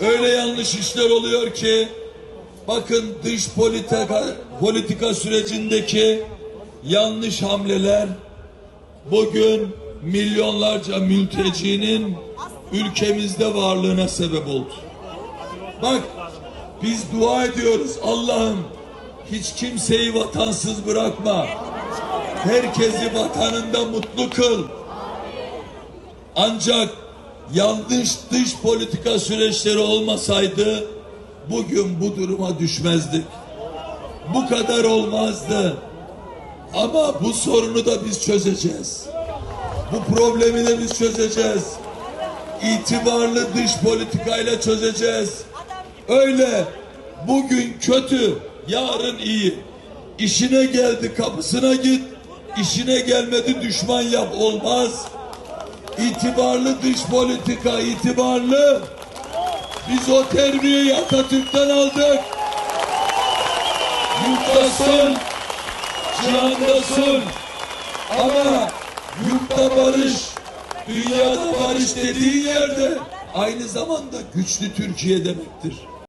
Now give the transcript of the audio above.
öyle yanlış işler oluyor ki bakın dış politika politika sürecindeki yanlış hamleler bugün milyonlarca mültecinin ülkemizde varlığına sebep oldu. Bak biz dua ediyoruz Allah'ım hiç kimseyi vatansız bırakma. Herkesi vatanında mutlu kıl. Ancak yanlış dış politika süreçleri olmasaydı bugün bu duruma düşmezdik. Bu kadar olmazdı. Ama bu sorunu da biz çözeceğiz. Bu problemi de biz çözeceğiz. İtibarlı dış politikayla çözeceğiz. Öyle bugün kötü, yarın iyi. İşine geldi kapısına git, işine gelmedi düşman yap olmaz. İtibarlı dış politika, itibarlı. Biz o terbiyeyi Atatürk'ten aldık. Yurtta sul, cihanda sul. Ama yurtta barış, dünyada barış dediği yerde aynı zamanda güçlü Türkiye demektir.